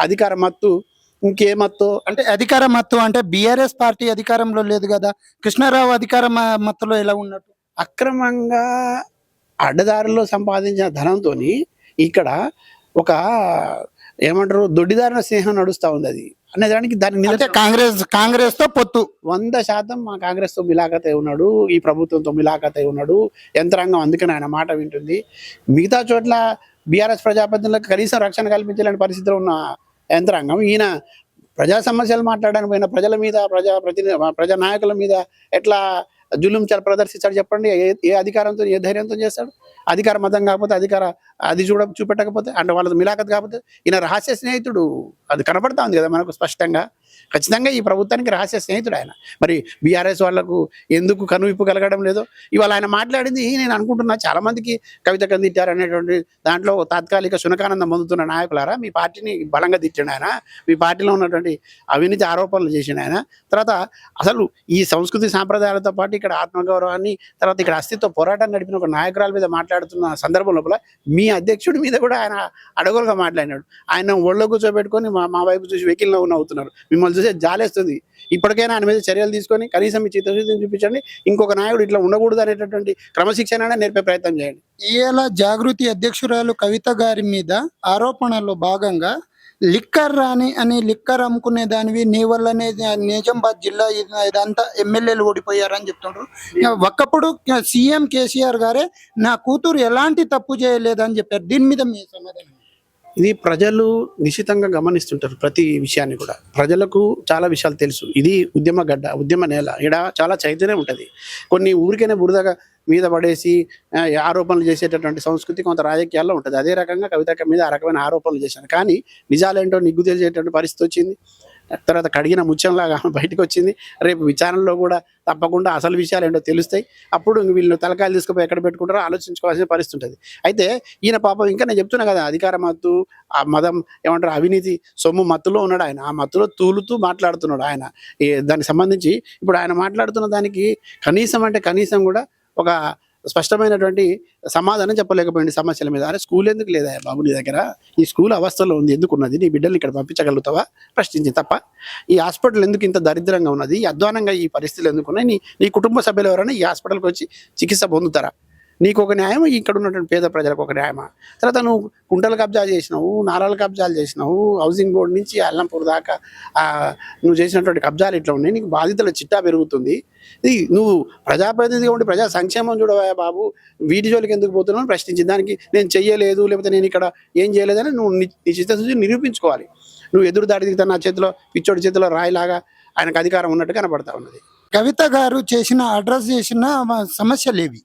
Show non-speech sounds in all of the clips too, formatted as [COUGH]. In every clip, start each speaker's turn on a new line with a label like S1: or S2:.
S1: అధికార మత్తు ఇంకే మత్తు?
S2: అంటే అధికార మత్తు అంటే బీఆర్ఎస్ పార్టీ అధికారంలో లేదు కదా. కృష్ణారావు అధికార మత్తులో ఎలా ఉన్నట్టు?
S1: అక్రమంగా అడ్డదారుల్లో సంపాదించిన ధనంతో ఇక్కడ ఒక ఏమంటారు దొడ్డిదారిన స్నేహం నడుస్తా ఉంది అది. అనే దానికి దాని
S2: కాంగ్రెస్ కాంగ్రెస్తో పొత్తు.
S1: వంద శాతం మా కాంగ్రెస్తో మిలాఖత్ అయి ఉన్నాడు ఈ ప్రభుత్వంతో మిలాఖత్ ఉన్నాడు యంత్రాంగం అందుకని ఆయన మాట వింటుంది. మిగతా చోట్ల బీఆర్ఎస్ ప్రజాప్రతినిధులకు కనీసం రక్షణ కల్పించలేని పరిస్థితిలో ఉన్న యంత్రాంగం. ఈయన ప్రజా సమస్యలు మాట్లాడడానికి పోయిన ప్రజల మీద ప్రజా ప్రతినిధి ప్రజా నాయకుల మీద ఎట్లా జులుం చల ప్రదర్శిస్తాడు చెప్పండి? ఏ ఏ అధికారంతో ఏ ధైర్యంతో చేస్తాడు? అధికార మతం కాకపోతే అధికార అది చూడ చూపెట్టకపోతే అంటే వాళ్ళది మిలాఖత్ కాకపోతే ఈయన రహస్య స్నేహితుడు. అది కనపడతా ఉంది కదా మనకు స్పష్టంగా. ఖచ్చితంగా ఈ ప్రభుత్వానికి రాసే స్నేహితుడు ఆయన. మరి బీఆర్ఎస్ వాళ్ళకు ఎందుకు కనువిప్పు కలగడం లేదో ఇవాళ ఆయన మాట్లాడింది నేను అనుకుంటున్నా చాలా మందికి కవిత కందిట్టారు అనేటువంటి దాంట్లో తాత్కాలిక శునకానందం పొందుతున్న నాయకులారా మీ పార్టీని బలంగా తిట్టిండు ఆయన. మీ పార్టీలో ఉన్నటువంటి అవినీతి ఆరోపణలు చేసిన ఆయన. తర్వాత అసలు ఈ సంస్కృతి సాంప్రదాయాలతో పాటు ఇక్కడ ఆత్మగౌరవాన్ని తర్వాత ఇక్కడ అస్తిత్వ పోరాటం నడిపిన ఒక నాయకురాల మీద మాట్లాడుతున్న సందర్భం లోపల మీ అధ్యక్షుడి మీద కూడా ఆయన అడగలుగా మాట్లాడినాడు. ఆయన ఒళ్ళో కూర్చోబెట్టుకొని మా మా వైపు చూసి వెకిల్లో నవ్వుతున్నారు. మిమ్మల్ని చూసే జాలేస్తుంది. ఇప్పటికైనా ఆయన మీద చర్యలు తీసుకొని కనీసం మీ చిత్తశుద్ధిని చూపించండి. ఇంకొక నాయకుడు ఇట్లా ఉండకూడదు అనేటటువంటి క్రమశిక్షణ నేర్పే ప్రయత్నం చేయండి.
S2: ఇలా జాగృతి అధ్యక్షురాలు కవిత గారి మీద ఆరోపణలో భాగంగా లిక్కర్ రాని అని లిక్కర్ అమ్ముకునే దానివి నీ వల్లనే నిజామాబాద్ జిల్లా ఇది- ఇదంతా ఎమ్మెల్యేలు ఓడిపోయారని చెప్తుండ్రు. ఇక ఒకప్పుడు సీఎం కేసీఆర్ గారే నా కూతురు ఎలాంటి తప్పు చేయలేదని చెప్పారు. దీని మీద మీ సమాధానం.
S1: ఇది ప్రజలు నిశితంగా గమనిస్తుంటారు ప్రతి విషయాన్ని కూడా. ప్రజలకు చాలా విషయాలు తెలుసు. ఇది ఉద్యమ గడ్డ ఉద్యమ నేల. ఇక్కడ చాలా చైతన్యం ఉంటుంది. కొన్ని ఊరికైనా బురదగా మీద పడేసి ఆరోపణలు చేసేటటువంటి సంస్కృతి కొంత రాజకీయాల్లో ఉంటుంది. అదే రకంగా కవిత మీద ఆ రకమైన ఆరోపణలు చేశాను కానీ నిజాలేంటో నిగ్గు తెలిసేటువంటి పరిస్థితి వచ్చింది. తర్వాత కడిగిన ముత్యంలాగా [LAUGHS] బయటకు వచ్చింది రేపు విచారణలో కూడా తప్పకుండా అసలు విషయాలు ఏంటో తెలుస్తాయి. అప్పుడు వీళ్ళు తలకాయలు తీసుకుపోయి ఎక్కడ పెట్టుకుంటారో ఆలోచించుకోవాల్సిన పరిస్థితి ఉంటుంది. అయితే ఈయన పాపం ఇంకా నేను చెప్తున్నా కదా అధికార మత్తు ఆ మదం ఏమంటారు అవినీతి సొమ్ము మత్తులో ఉన్నాడు ఆయన. ఆ మత్తులో తూలుతూ మాట్లాడుతున్నాడు ఆయన. ఈ దానికి సంబంధించి ఇప్పుడు ఆయన మాట్లాడుతున్న దానికి కనీసం అంటే కనీసం కూడా ఒక స్పష్టమైనటువంటి సమాధానం చెప్పలేకపోయింది సమస్యల మీద. అరే స్కూల్ ఎందుకు లేదా బాబు నీ దగ్గర? ఈ స్కూల్ అవస్థలో ఉంది ఎందుకు ఉన్నది? నీ బిడ్డలు ఇక్కడ పంపించగలుగుతావా? ప్రశ్నించి తప్ప. ఈ హాస్పిటల్ ఎందుకు ఇంత దరిద్రంగా ఉన్నది? అధ్వానంగా ఈ పరిస్థితులు ఎందుకున్నాయి నీ నీ కుటుంబ సభ్యులు ఎవరైనా ఈ హాస్పిటల్కి వచ్చి చికిత్స పొందుతారా? నీకు ఒక న్యాయం ఇక్కడ ఉన్నటువంటి పేద ప్రజలకు ఒక న్యాయమా? తర్వాత నువ్వు కుంటలు కబ్జా చేసినావు నారాలు కబ్జాలు చేసినావు హౌసింగ్ బోర్డు నుంచి అల్లంపూర్ దాకా నువ్వు చేసినటువంటి కబ్జాలు ఇట్లా ఉన్నాయి నీకు బాధితుల చిట్టా పెరుగుతుంది. ఇది నువ్వు ప్రజాప్రతినిధిగా ఉండి ప్రజా సంక్షేమం చూడవా బాబు? వీటి జోలికి ఎందుకు పోతున్నావు ప్రశ్నించి దానికి నేను చెయ్యలేదు లేకపోతే నేను ఇక్కడ ఏం చేయలేదని నువ్వు నీ నీ చిత్తశుద్ధి నిరూపించుకోవాలి. నువ్వు ఎదురు దాడి దిగుతా నా చేతిలో పిచ్చోడి చేతిలో రాయిలాగా ఆయనకు అధికారం ఉన్నట్టు కనబడతా ఉన్నది.
S2: కవిత గారు చేసిన అడ్రస్ చేసిన సమస్యలు ఏవి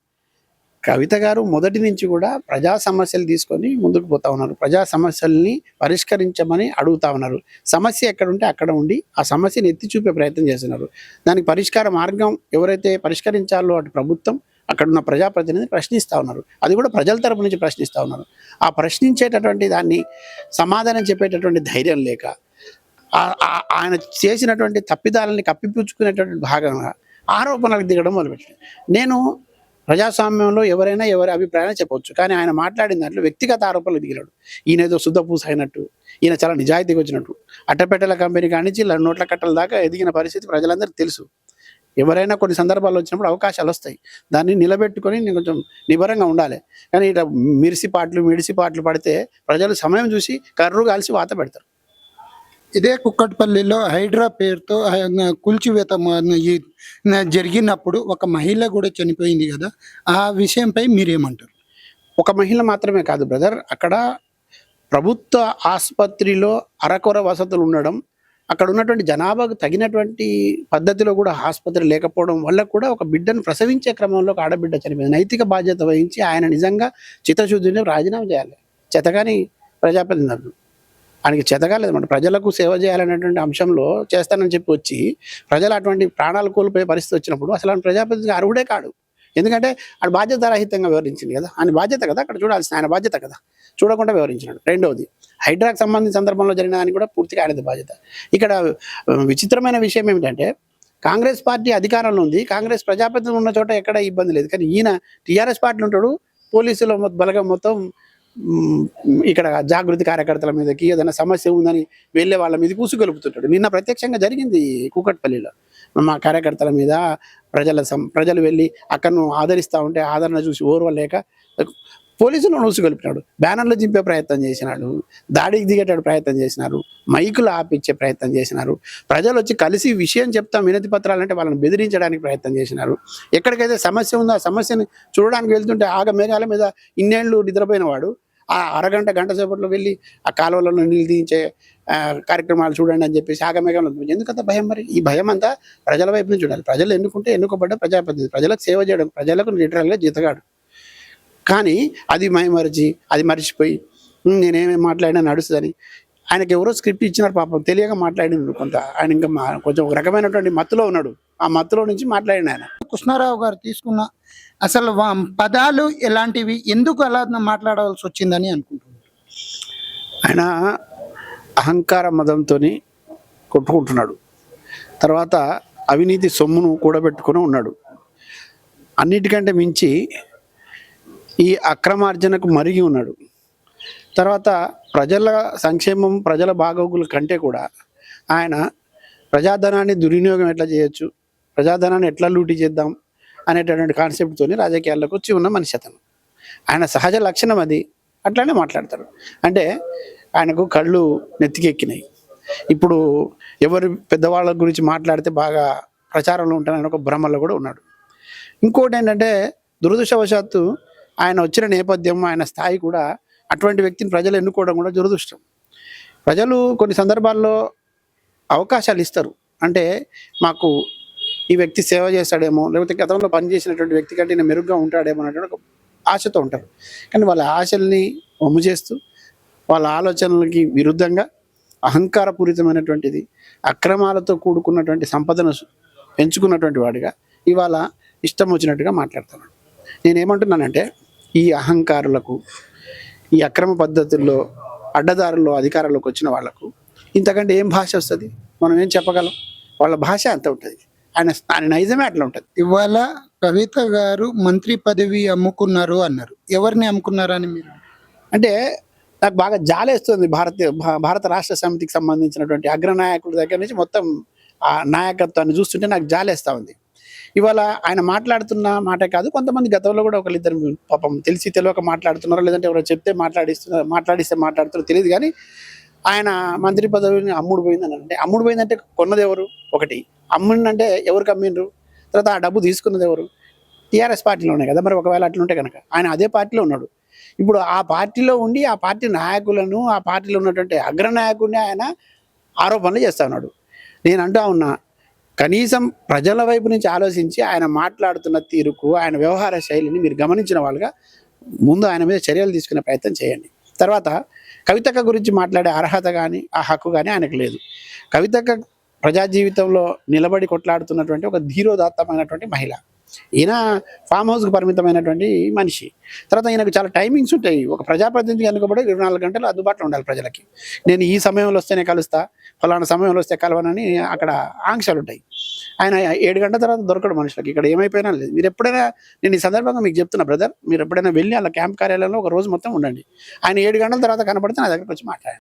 S1: కవిత గారు మొదటి నుంచి కూడా ప్రజా సమస్యలు తీసుకొని ముందుకు పోతా ఉన్నారు. ప్రజా సమస్యల్ని పరిష్కరించమని అడుగుతా ఉన్నారు. సమస్య ఎక్కడ ఉంటే అక్కడ ఉండి ఆ సమస్యను ఎత్తి చూపే ప్రయత్నం చేస్తున్నారు. దానికి పరిష్కార మార్గం ఎవరైతే పరిష్కరించాలో అటు ప్రభుత్వం అక్కడున్న ప్రజాప్రతినిధిని ప్రజాప్రతినిధి ప్రశ్నిస్తూ ఉన్నారు. అది కూడా ప్రజల తరపు నుంచి ప్రశ్నిస్తూ ఉన్నారు. ఆ ప్రశ్నించేటటువంటి దాన్ని సమాధానం చెప్పేటటువంటి ధైర్యం లేక ఆయన చేసినటువంటి తప్పిదాలని కప్పిపుచ్చుకునేటువంటి భాగంగా ఆరోపణలకు దిగడం మొదలుపెట్టాడు నేను ప్రజాస్వామ్యంలో ఎవరైనా ఎవరి అభిప్రాయాన్ని చెప్పవచ్చు. కానీ ఆయన మాట్లాడిన దాంట్లో వ్యక్తిగత ఆరోపణలు దిగినాడు ఈయన ఏదో శుద్ధపూస అయినట్టు ఈయన చాలా నిజాయితీగా వచ్చినట్టు. అట్టపెట్టెల కంపెనీ కానించి నోట్ల కట్టల దాకా ఎదిగిన పరిస్థితి ప్రజలందరికీ తెలుసు. ఎవరైనా కొన్ని సందర్భాల్లో వచ్చినప్పుడు అవకాశాలు వస్తాయి. దాన్ని నిలబెట్టుకొని నేను కొంచెం నిబరంగా ఉండాలి. కానీ ఇట్లా మిరిసి పాటలు మిడిసి పాటలు పడితే ప్రజలు సమయం చూసి కర్రు కాల్చి వాత పెడతారు.
S2: ఇదే కుక్కట్పల్లిలో హైడ్రా పేరుతో కూల్చివేత జరిగినప్పుడు ఒక మహిళ కూడా చనిపోయింది కదా. ఆ విషయంపై మీరేమంటారు?
S1: ఒక మహిళ మాత్రమే కాదు బ్రదర్. అక్కడ ప్రభుత్వ ఆసుపత్రిలో అరకొర వసతులు ఉండడం అక్కడ ఉన్నటువంటి జనాభాకు తగినటువంటి పద్ధతిలో కూడా ఆసుపత్రి లేకపోవడం వల్ల కూడా ఒక బిడ్డను ప్రసవించే క్రమంలో ఒక ఆడబిడ్డ చనిపోయింది. నైతిక బాధ్యత వహించి ఆయన నిజంగా చిత్తశుద్ధిని రాజీనామా చేయాలి. చేతగాని ప్రజాప్రతినిధులు. ఆయనకి చేతగాలేదు ప్రజలకు సేవ చేయాలనేటువంటి అంశంలో చేస్తానని చెప్పి వచ్చి ప్రజలు అటువంటి ప్రాణాలు కోల్పోయే పరిస్థితి వచ్చినప్పుడు అసలు ఆయన ప్రజాప్రతినిధి అర్హుడే కాడు. ఎందుకంటే ఆయన బాధ్యత రహితంగా వివరించింది కదా. ఆయన బాధ్యత కదా. అక్కడ చూడాల్సిన ఆయన బాధ్యత కదా. చూడకుండా వివరించినాడు. రెండవది హైడ్రాక్ సంబంధించిన సందర్భంలో జరిగిన దాన్ని కూడా పూర్తిగా ఆయనది బాధ్యత. ఇక్కడ విచిత్రమైన విషయం ఏమిటంటే కాంగ్రెస్ పార్టీ అధికారంలో ఉంది. కాంగ్రెస్ ప్రజాప్రతినిధులు ఉన్న చోట ఎక్కడ ఇబ్బంది లేదు. కానీ ఈయన టీఆర్ఎస్ పార్టీలు ఉంటాడు. పోలీసుల బలగం మొత్తం ఇక్కడ జాగృతి కార్యకర్తల మీదకి ఏదైనా సమస్య ఉందని వెళ్ళే వాళ్ళ మీద కూసుగొలుపుతుంటాడు. నిన్న ప్రత్యక్షంగా జరిగింది కూకట్పల్లిలో. మా కార్యకర్తల మీద ప్రజల సం ప్రజలు వెళ్ళి అక్కడను ఆదరిస్తూ ఉంటే ఆదరణ చూసి ఓర్వలేక పోలీసులు నూసుకొలిపినాడు బ్యానర్లు చింపే ప్రయత్నం చేసినాడు. దాడికి దిగేటట్టు ప్రయత్నం చేసినారు. మైకులు ఆపిచ్చే ప్రయత్నం చేసినారు. ప్రజలు వచ్చి కలిసి విషయం చెప్తాం వినతి పత్రాలు అంటే వాళ్ళని బెదిరించడానికి ప్రయత్నం చేసినారు. ఎక్కడికైతే సమస్య ఉందో ఆ సమస్యని చూడడానికి వెళ్తుంటే ఆగ మేఘాల మీద ఇన్నేళ్ళు నిద్రపోయిన వాడు. ఆ అరగంట గంట సేపట్లో వెళ్ళి ఆ కాలువలలో నీళ్ళు తీయించే కార్యక్రమాలు చూడండి అని చెప్పేసి ఆగమేఘంలో ఎందుకంత భయం మరి? ఈ భయం అంతా ప్రజల వైపు నుంచి చూడాలి. ప్రజలు ఎన్నుకుంటే ఎన్నుకోబడ్డ ప్రజాప్రతినిధి. ప్రజలకు సేవ చేయడం ప్రజలకు లిటరల్గా జీతగాడు. కానీ అది మైమరిచి అది మర్చిపోయి "ఉమ్, నేనేమేం మాట్లాడినా నడుస్తుందని. ఆయనకి ఎవరో స్క్రిప్ట్ ఇచ్చినారు పాపం తెలియక మాట్లాడినాడు కొంత ఆయన ఇంకా మా- కొంచెం ఒక రకమైనటువంటి మత్తులో ఉన్నాడు. ఆ మత్తులో నుంచి మాట్లాడిన ఆయన.
S2: కృష్ణారావు గారు తీసుకున్న అసలు పదాలు ఎలాంటివి ఎందుకు అలా మాట్లాడవలసి వచ్చిందని అనుకుంటున్నారు?
S1: ఆయన అహంకార మదంతో కొట్టుకుంటున్నాడు. తర్వాత అవినీతి సొమ్మును కూడబెట్టుకొని ఉన్నాడు. అన్నిటికంటే మించి ఈ అక్రమార్జనకు మరిగి ఉన్నాడు. తర్వాత ప్రజల సంక్షేమం ప్రజల బాగోగుల కంటే కూడా ఆయన ప్రజాధనాన్ని దుర్వినియోగం ఎట్లా చేయొచ్చు ప్రజాధనాన్ని ఎట్లా లూటీ చేద్దాం అనేటటువంటి కాన్సెప్ట్తోనే రాజకీయాల్లోకి వచ్చి ఉన్న మనిషి అతను. ఆయన సహజ లక్షణం అది. అట్లానే మాట్లాడతారు. అంటే ఆయనకు కళ్ళు నెత్తికెక్కినాయి. ఇప్పుడు ఎవరు పెద్దవాళ్ళ గురించి మాట్లాడితే బాగా ప్రచారంలో ఉంటానని ఒక భ్రమలో కూడా ఉన్నాడు. ఇంకోటి ఏంటంటే దురదృష్టవశాత్తు ఆయన వచ్చిన నేపథ్యం ఆయన స్థాయి కూడా అటువంటి వ్యక్తిని ప్రజలు ఎన్నుకోవడం కూడా దురదృష్టం. ప్రజలు కొన్ని సందర్భాల్లో అవకాశాలు ఇస్తారు. అంటే మాకు ఈ వ్యక్తి సేవ చేస్తాడేమో లేకపోతే గతంలో పనిచేసినటువంటి వ్యక్తి కంటే మెరుగ్గా ఉంటాడేమో అనేటువంటి ఒక ఆశతో ఉంటారు. కానీ వాళ్ళ ఆశల్ని వమ్ము చేస్తూ వాళ్ళ ఆలోచనలకి విరుద్ధంగా అహంకారపూరితమైనటువంటిది అక్రమాలతో కూడుకున్నటువంటి సంపదను పెంచుకున్నటువంటి వాడిగా ఇవాళ ఇష్టం వచ్చినట్టుగా మాట్లాడుతున్నాడు. నేనేమంటున్నానంటే ఈ అహంకారులకు ఈ అక్రమ పద్ధతుల్లో అడ్డదారుల్లో అధికారంలోకి వచ్చిన వాళ్ళకు ఇంతకంటే ఏం భాష వస్తుంది? మనం ఏం చెప్పగలం? వాళ్ళ భాష అంత ఉంటుంది. ఆయన ఆయన నైజమే అట్లా ఉంటుంది.
S2: ఇవాళ కవిత గారు మంత్రి పదవి అమ్ముకున్నారు అన్నారు. ఎవరిని అమ్ముకున్నారని మీరు?
S1: అంటే నాకు బాగా జాలేస్తుంది భారతీయ భా- భారత రాష్ట్ర సమితికి సంబంధించినటువంటి అగ్రనాయకుల దగ్గర నుంచి మొత్తం ఆ నాయకత్వాన్ని చూస్తుంటే నాకు జాలేస్తూ ఉంది. ఇవాళ ఆయన మాట్లాడుతున్న మాటే కాదు కొంతమంది గతంలో కూడా ఒకళ్ళిద్దరు పాపం తెలిసి తెలియక మాట్లాడుతున్నారో లేదంటే ఎవరో చెప్తే మాట్లాడిస్తున్నారు మాట్లాడిస్తే మాట్లాడుతున్నారు తెలియదు కానీ ఆయన మంత్రి పదవిని అమ్ముడు పోయిందని అంటే అమ్ముడు పోయిందంటే కొన్నది ఎవరు? ఒకటి. అమ్ముడినంటే ఎవరికి అమ్మిండ్రు? తర్వాత ఆ డబ్బు తీసుకున్నది ఎవరు? టీఆర్ఎస్ పార్టీలో ఉన్నాయి కదా మరి ఒకవేళ అట్లా ఉంటే కనుక ఆయన అదే పార్టీలో ఉన్నాడు. ఇప్పుడు ఆ పార్టీలో ఉండి ఆ పార్టీ నాయకులను ఆ పార్టీలో ఉన్నటువంటి అగ్రనాయకుడిని ఆయన ఆరోపణలు చేస్తా ఉన్నాడు. నేను అంటా ఉన్నా కనీసం ప్రజల వైపు నుంచి ఆలోచించి ఆయన మాట్లాడుతున్న తీరుకు ఆయన వ్యవహార శైలిని మీరు గమనించిన వాళ్ళుగా ముందు ఆయన మీద చర్యలు తీసుకునే ప్రయత్నం చేయండి. తర్వాత కవితక్క గురించి మాట్లాడే అర్హత కానీ ఆ హక్కు కానీ ఆయనకు లేదు. కవితక్క ప్రజా జీవితంలో నిలబడి కొట్లాడుతున్నటువంటి ఒక ధీరోదాత్తమైనటువంటి మహిళ. ఈయన ఫామ్ హౌస్కి పరిమితమైనటువంటి మనిషి. తర్వాత ఈయనకు చాలా టైమింగ్స్ ఉంటాయి. ఒక ప్రజాప్రతినిధి అనుకోబడి ఇరవై నాలుగు గంటలు అందుబాటులో ఉండాలి ప్రజలకి. నేను ఈ సమయంలో వస్తేనే కలుస్తా ఫలానా సమయంలో వస్తే కలవనని అక్కడ ఆంక్షలు ఉంటాయి. ఆయన ఏడు గంటల తర్వాత దొరకడు మనుషులకి. ఇక్కడ ఏమైపోయినా లేదు. మీరు ఎప్పుడైనా నేను ఈ సందర్భంగా మీకు చెప్తున్నా బ్రదర్ మీరు ఎప్పుడైనా వెళ్ళి అలా క్యాంప్ కార్యాలయంలో ఒక రోజు మొత్తం ఉండండి. ఆయన ఏడు గంటల తర్వాత కనపడితే నా దగ్గరకు వచ్చి మాట్లాడండి.